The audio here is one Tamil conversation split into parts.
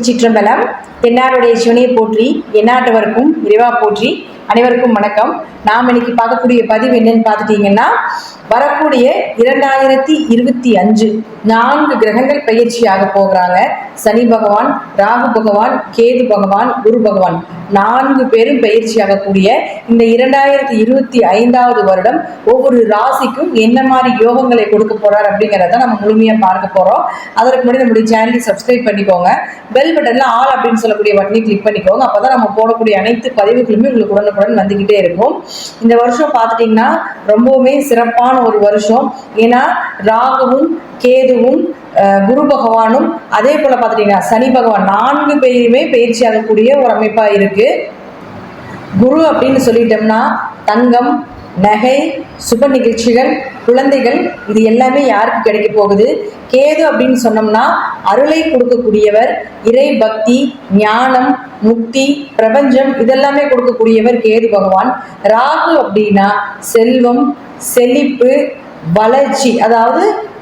திருச்சிற்றம்பலம் தென்னாருடைய சிவனையை போற்றி எந்நாட்டவருக்கும் இறைவா போற்றி அனைவருக்கும் வணக்கம். நாம் இன்னைக்கு பார்க்கக்கூடிய பதிவு என்னன்னு பார்த்துட்டீங்கன்னா வரக்கூடிய இரண்டாயிரத்தி இருபத்தி அஞ்சு நான்கு கிரகங்கள் பயிற்சியாக போகிறாங்க. சனி பகவான் ராகு பகவான் கேது பகவான் குரு பகவான். நான்கு பேரும் பயிற்சியாகக்கூடிய இந்த இரண்டாயிரத்தி இருபத்தி ஐந்தாவது வருடம் ஒவ்வொரு ராசிக்கும் என்ன மாதிரி யோகங்களை கொடுக்க போறார் அப்படிங்கிறத நம்ம முழுமையா பார்க்க போறோம். அதற்கு முன்னாடி நம்முடைய சேனலை சப்ஸ்கிரைப் பண்ணிக்கோங்க. பெல் பட்டன்ல ஆல் அப்படின்னு சொல்லக்கூடிய பட்டனை கிளிக் பண்ணிக்கோங்க. அப்பதான் நம்ம போடக்கூடிய அனைத்து பதிவுகளுமே உங்களுக்கு உடனுக்குடன் வந்துகிட்டே இருக்கும். இந்த வருஷம் பார்த்துட்டீங்கன்னா ரொம்பவுமே சிறப்பான ஒரு வருஷம். ஏன்னா ராகுவும் கேதுவும் குரு பகவானும் அதே போல பார்த்துட்டீங்கன்னா சனி பகவான் நான்கு பேருமே பயிற்சி ஆகக்கூடிய ஒரு அமைப்பா இருக்கு. குரு அப்படின்னு சொல்லிட்டோம்னா தங்கம் நகை சுப நிகழ்ச்சிகள் குழந்தைகள் இது எல்லாமே யாருக்கு கிடைக்க போகுது? கேது அப்படின்னு சொன்னோம்னா அருளை கொடுக்கக்கூடியவர் இறை பக்தி ஞானம் முக்தி பிரபஞ்சம் இதெல்லாமே கொடுக்கக்கூடியவர் கேது பகவான். ராகு அப்படின்னா செல்வம் செழிப்பு வளர்ச்சி. அதாவது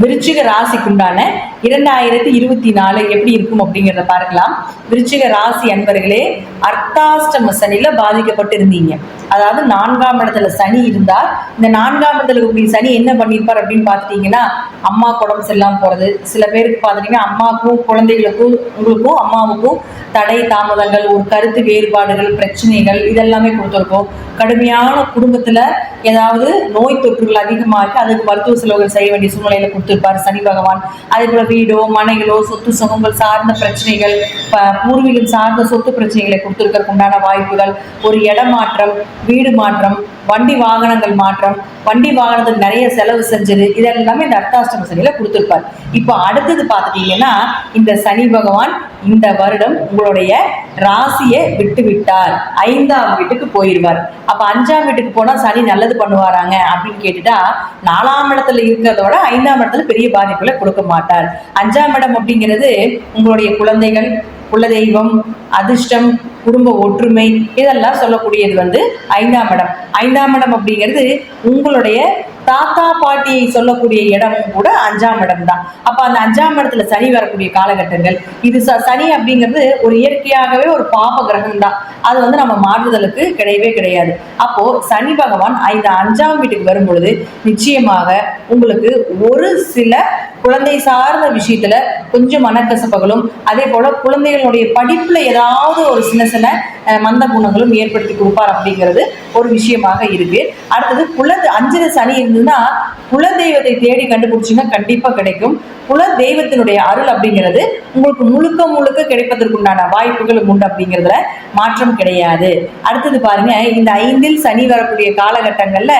விருச்சிக ராசிக்குண்டான இரண்டாயிரத்தி இருபத்தி நாலு எப்படி இருக்கும் அப்படிங்கிறத பார்க்கலாம். விருச்சிக ராசி அன்பர்களே அர்த்தாஷ்டம சனியில பாதிக்கப்பட்டிருந்தீங்க. அதாவது நான்காம் இடத்துல சனி இருந்தால் இந்த நான்காம் இடத்துல இருக்கக்கூடிய சனி என்ன பண்ணியிருப்பார் அப்படின்னு பார்த்துட்டீங்கன்னா அம்மா உடம்பு செல்லாம் போறது. சில பேருக்கு பார்த்துட்டீங்கன்னா அம்மாவுக்கும் குழந்தைகளுக்கும் உங்களுக்கும் அம்மாவுக்கும் தடை தாமதங்கள் ஒரு கருத்து வேறுபாடுகள் பிரச்சனைகள் இதெல்லாமே கொடுத்துருக்கோம். கடுமையான குடும்பத்துல ஏதாவது நோய் தொற்றுகள் அதிகமாக அதுக்கு மருத்துவ செலவுகள் செய்ய வேண்டிய சூழ்நிலையில கொடுத்துருப்பார் சனி பகவான். அதே போல வீடோ மனைகளோ சொத்து சுகங்கள் சார்ந்த பிரச்சனைகள் பூர்வீகம் சார்ந்த சொத்து பிரச்சனைகளை கொடுத்துருக்கிறதுக்கு உண்டான வாய்ப்புகள் ஒரு இடமாற்றம் வீடு மாற்றம் வண்டி வாகனங்கள் மாற்றம் வண்டி வாகனத்துக்கு நிறைய செலவு செஞ்சது இதெல்லாமே இந்த அர்த்தாஷ்டம சனியில கொடுத்துருப்பார். இப்போ அடுத்தது பார்த்துட்டீங்கன்னா இந்த சனி பகவான் இந்த வருடம் உங்களுடைய ராசியை விட்டு விட்டார் ஐந்தாம் வீட்டுக்கு போயிடுவார் அப்ப அஞ்சாம் வீட்டுக்கு போனா சனி நல்லது பண்ணுவாராங்க அப்படின்னு கேட்டுட்டா நாலாம் இடத்துல இருக்கிறதோட ஐந்தாம் இடத்துல பெரிய பாதிப்புகளை கொடுக்க மாட்டார். அஞ்சாம் இடம் அப்படிங்கிறது உங்களுடைய குழந்தைகள் குலதெய்வம் அதிர்ஷ்டம் குடும்ப ஒற்றுமை இதெல்லாம் சொல்லக்கூடியது வந்து ஐந்தாம் இடம். ஐந்தாம் இடம் அப்படிங்கிறது உங்களுடைய தாத்தா பாட்டியை சொல்லக்கூடிய இடமும் கூட அஞ்சாம் இடம் தான். அப்ப அந்த அஞ்சாம் இடத்துல சனி வரக்கூடிய காலகட்டங்கள் இது ச- சனி அப்படிங்கிறது ஒரு இயற்கையாகவே ஒரு பாப கிரகம் தான். அது வந்து நம்ம மாறுதலுக்கு கிடையவே கிடையாது. அப்போ சனி பகவான் இந்த அஞ்சாம் வீட்டுக்கு வரும் பொழுது நிச்சயமாக உங்களுக்கு ஒரு சில குழந்தை சார்ந்த விஷயத்துல கொஞ்சம் மனக்கசப்புகளும் அதே போல குழந்தைகளுடைய படிப்புல ஏதாவது ஒரு சின்ன சின்ன மந்த குணங்களும் ஏற்படுத்தி கொடுப்பார் அப்படிங்கிறது ஒரு விஷயமாக இருக்கு. அடுத்தது குல அஞ்சல சனி இருந்ததுன்னா குல தெய்வத்தை தேடி கண்டுபிடிச்சீங்கன்னா கண்டிப்பா கிடைக்கும். குல தெய்வத்தினுடைய அருள் அப்படிங்கிறது உங்களுக்கு முழுக்க முழுக்க கிடைப்பதற்குண்டான வாய்ப்புகளும் உண்டு அப்படிங்கிறதுல மாற்றம் கிடையாது. அடுத்தது பாருங்க இந்த ஐந்தில் சனி வரக்கூடிய காலகட்டங்கள்ல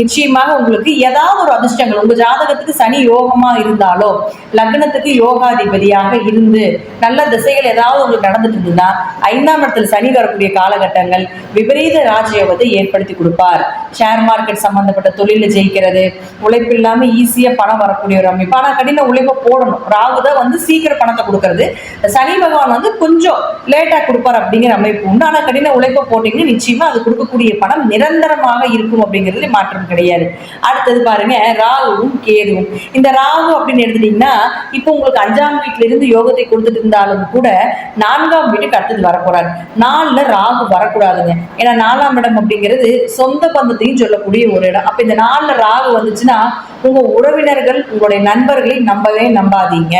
நிச்சயமாக உங்களுக்கு ஏதாவது ஒரு அதிர்ஷ்டங்கள் உங்க ஜாதகத்துக்கு சனி யோகமா இருந்தாலோ லக்னத்துக்கு யோகாதிபதியாக இருந்து நல்ல திசைகள் ஏதாவது உங்களுக்கு நடந்துட்டு இருந்ததுன்னா ஐந்தாம் இடத்துல சனி வரக்கூடிய காலகட்டங்கள் விபரீத ராஜயோகத்தை ஏற்படுத்தி கொடுப்பார். ஷேர் மார்க்கெட் சம்பந்தப்பட்ட தொழில ஜெயிக்கிறது உழைப்பு இல்லாம ஈஸியா பணம் வரக்கூடிய ஒரு அமைப்பு. ஆனா கடின உழைப்பு போடணும். ராகுதான் வந்து சீக்கிரம் பணத்தை கொடுக்கறது. சனி பகவான் வந்து கொஞ்சம் லேட்டா கொடுப்பார் அப்படிங்கிற அமைப்பு உண்டு. ஆனால் கடின உழைப்பை போட்டீங்கன்னா நிச்சயமா அது கொடுக்கக்கூடிய பணம் நிரந்தரமாக இருக்கும் அப்படிங்கிறதுல மாற்றம் கிடையாது. அடுத்தது பாருங்க ராகுவும் கேதுவும். இந்த ராகு அப்படின்னு எடுத்துட்டீங்கன்னா இப்போ உங்களுக்கு அஞ்சாம் வீட்டுல இருந்து யோகத்தை கொடுத்துட்டு இருந்தாலும் கூட நான்காம் வீட்டுக்கு அடுத்தது வரப்போறாரு. நாலுல ராகு வரக்கூடாதுங்க. ஏன்னா நாலாம் இடம் அப்படிங்கிறது சொந்த பந்தத்தையும் சொல்லக்கூடிய ஒரு இடம். அப்ப இந்த நாலுல ராகு வந்துச்சுன்னா உங்க உறவினர்கள் உங்களுடைய நண்பர்களை நம்பவே நம்பாதீங்க.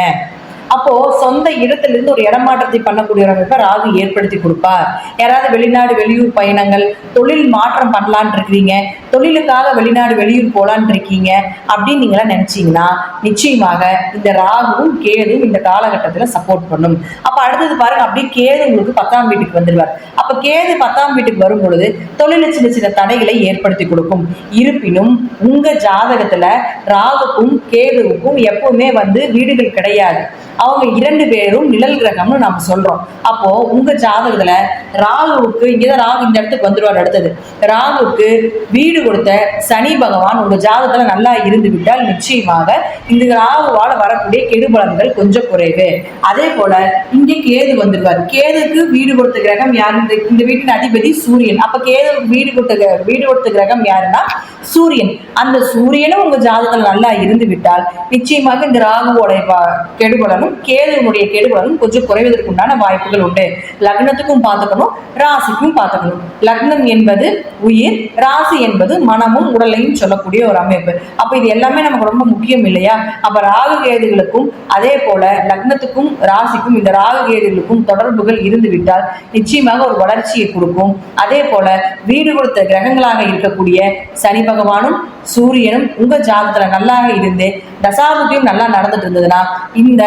அப்போ சொந்த இடத்துல இருந்து ஒரு இடமாற்றத்தை பண்ணக்கூடிய ஒரு அமைப்பை ராகு ஏற்படுத்தி கொடுப்பார். யாராவது வெளிநாடு வெளியூர் பயணங்கள் தொழில் மாற்றம் பண்ணலான் இருக்கிறீங்க தொழிலுக்காக வெளிநாடு வெளியூர் போலான் இருக்கீங்க அப்படின்னு நீங்களாம் நினைச்சீங்கன்னா நிச்சயமாக இந்த ராகுவும் கேதும் இந்த காலகட்டத்தில் சப்போர்ட் பண்ணும். அப்ப அடுத்தது பாருங்க அப்படியே கேது உங்களுக்கு பத்தாம் வீட்டுக்கு வந்துடுவார். அப்ப கேது பத்தாம் வீட்டுக்கு வரும் பொழுது தொழில சின்ன சின்ன தடைகளை ஏற்படுத்தி கொடுக்கும். இருப்பினும் உங்க ஜாதகத்துல ராகுக்கும் கேதுவுக்கும் எப்பவுமே வந்து வீடுகள் கிடையாது. அவங்க இரண்டு பேரும் நிழல் கிரகம்னு நம்ம சொல்றோம். அப்போ உங்க ஜாதகத்துல ராகுவுக்கு இங்கதான் ராகு இந்த இடத்துக்கு வந்துருவார் அடுத்தது. ராகுவுக்கு வீடு கொடுத்த சனி பகவான் உங்க ஜாதகத்துல நல்லா இருந்து விட்டால் நிச்சயமாக இந்த ராகுவால வரக்கூடிய கெடுபலன்கள் கொஞ்சம் குறைவு. அதே போல இங்கே கேது வந்துருவார். கேதுக்கு வீடு கொடுத்த கிரகம் யாருன்னு இந்த வீட்டின் அதிபதி சூரியன். அப்ப கேது வீடு கொடுத்த வீடு கொடுத்த கிரகம் யாருன்னா? சூரியன். அந்த சூரியனும் உங்க ஜாதகத்தில் நல்லா இருந்து விட்டால் நிச்சயமாக இந்த ராகுவோடைய கெடுபலனும் கேதுவனுடைய கெடுபலனும் கொஞ்சம் குறைவதற்கு உண்டான வாய்ப்புகள் உண்டு. லக்னத்துக்கும் பார்த்துக்கணும் ராசிக்கும் பார்த்துக்கணும். லக்னம் என்பது உயிர் ராசி என்பது மனமும் உடலையும் சொல்லக்கூடிய ஒரு அமைப்பு. அப்ப இது எல்லாமே நமக்கு ரொம்ப முக்கியம் இல்லையா? அப்ப ராகு கேதுகளுக்கும் அதே போல லக்னத்துக்கும் ராசிக்கும் இந்த ராகு கேதுகளுக்கும் தொடர்புகள் இருந்து விட்டால் நிச்சயமாக ஒரு வளர்ச்சியை கொடுக்கும். அதே போல வீடு கொடுத்த கிரகங்களாக இருக்கக்கூடிய சனி பகவானும் சூரியனும் உங்க ஜாதகத்துல நல்லா இருந்து தசாபுத்தியும் நல்லா நடந்துட்டு இருந்ததுன்னா இந்த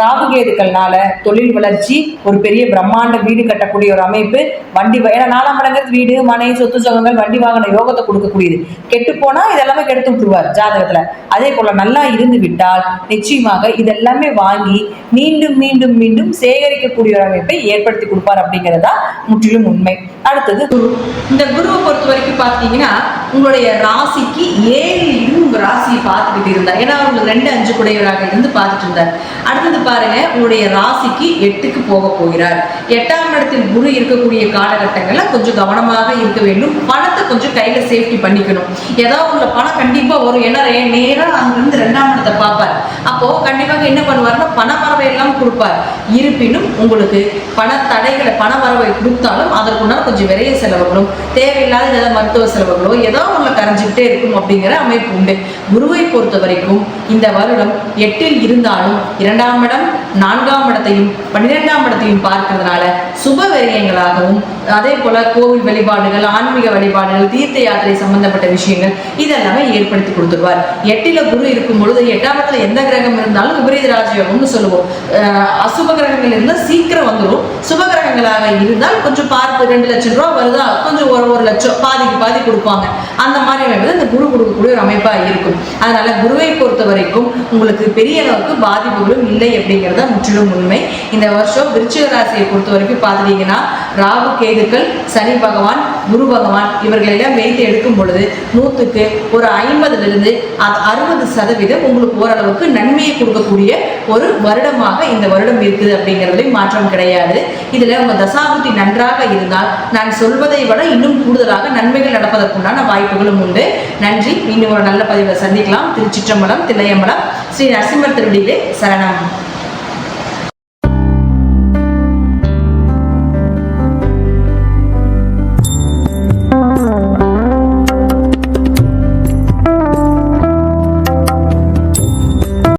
ராகுகேதுக்கள்னால தொழில் வளர்ச்சி ஒரு பெரிய பிரம்மாண்ட வீடு கட்டக்கூடிய ஒரு அமைப்பு வண்டி ஏன்னா நாலாம் மடங்கிறது வீடு மனை சொத்து சுகங்கள் வண்டி வாகன யோகத்தை கொடுக்கக்கூடியது. கெட்டு போனா இதெல்லாமே கெடுத்து விட்டுருவார் ஜாதகத்துல. அதே போல நல்லா இருந்து விட்டால் நிச்சயமாக இதெல்லாமே வாங்கி மீண்டும் மீண்டும் மீண்டும் சேகரிக்கக்கூடிய ஒரு அமைப்பை ஏற்படுத்தி கொடுப்பார் அப்படிங்கிறதா முற்றிலும் உண்மை. அடுத்தது குரு. இந்த குருவை பொறுத்த வரைக்கும் பார்த்தீங்கன்னா உங்களுடைய ராசிக்கு ஏழு இருந்து உங்க ராசியை பார்த்துக்கிட்டு இருந்தார். ஏன்னா உங்களுக்கு ரெண்டு அஞ்சு குடையவராக இருந்து பார்த்துட்டு இருந்தார். அடுத்தது பாருங்க உங்களுடைய ராசிக்கு எட்டுக்கு போக போகிறார். எட்டாம் இடத்தில் குரு இருக்கக்கூடிய காலகட்டங்களில் கொஞ்சம் கவனமாக இருக்க வேண்டும். பணத்தை கொஞ்சம் கையில சேஃப்டி பண்ணிக்கணும். ஏதாவது உள்ள பணம் கண்டிப்பா வரும். ஏன்னா நேராக அங்கிருந்து ரெண்டாம் இடத்தை பார்ப்பார். அப்போ கண்டிப்பாக என்ன பண்ணுவாருன்னா பண வரவை எல்லாம் கொடுப்பார். இருப்பினும் உங்களுக்கு பண தடைகளை பண வரவை கொடுத்தாலும் அதற்குண்டான கொஞ்சம் விரைய செலவுகளும் தேவையில்லாத ஏதாவது மருத்துவ செலவுகளோ ஏதோ ஒன்று கரைஞ்சிக்கிட்டே இருக்கும் அப்படிங்கிற அமைப்பு உண்டு. குருவை பொறுத்த வரைக்கும் இந்த வருடம் எட்டில் இருந்தாலும் இரண்டாம் இடம் நான்காம் இடத்தையும் பன்னிரெண்டாம் இடத்தையும் பார்க்கறதுனால சுபவரியங்களாகவும் அதே போல கோவில் வழிபாடுகள் ஆன்மீக வழிபாடுகள் தீர்த்த யாத்திரை சம்பந்தப்பட்ட விஷயங்கள் இதெல்லாமே ஏற்படுத்தி கொடுத்துருவார் எட்டில குரு இருக்கும் பொழுது எட்டாம் இடத்துல எந்த கிரகம் இருந்தாலும் விபரீத ராஜயோகம்னு சொல்லுவோம். அசுப கிரகங்கள் இருந்தால் சீக்கிரம் வந்துடும் சுப கிரகங்களாக இருந்தால் கொஞ்சம் பார்த்து ரெண்டு லட்சம் ரூபா வருதா? கொஞ்சம் ஒரு ஒரு லட்சம் பாதிக்கு பாதி கொடுப்பாங்க. அந்த மாதிரி அமைப்பு இந்த குரு கொடுக்கக்கூடிய ஒரு அமைப்பா இருக்கும். அதனால குருவை பொறுத்த வரைக்கும் உங்களுக்கு பெரிய அளவுக்கு பாதிப்புகளும் இல்லை அப்படிங்கிறத முற்றிலும் உண்மை. இந்த வருஷம் விருச்சிக ராசியை பொறுத்த வரைக்கும் பார்த்துட்டீங்கன்னா ராகு கேதுக்கள் சனி பகவான் குரு பகவான் இவர்களெல்லாம் வைத்து எடுக்கும் பொழுது நூற்றுக்கு ஒரு ஐம்பதுலேருந்து அறுபது சதவீதம் உங்களுக்கு ஓரளவுக்கு நன்மையை கொடுக்கக்கூடிய ஒரு வருடமாக இந்த வருடம் இருக்குது அப்படிங்கிறதுலையும் மாற்றம் கிடையாது. இதில் உங்கள் தசாபுத்தி நன்றாக இருந்தால் நான் சொல்வதை விட இன்னும் கூடுதலாக நன்மைகள் நடப்பதற்குண்டான வாய்ப்புகளும் உண்டு. நன்றி. மீண்டும் ஒரு நல்ல பதிவில் சந்திக்கலாம். திருச்சிற்றம்பலம் தில்லையம்பலம் ஸ்ரீ நரசிம்மர் திருடியிலே சரணம்.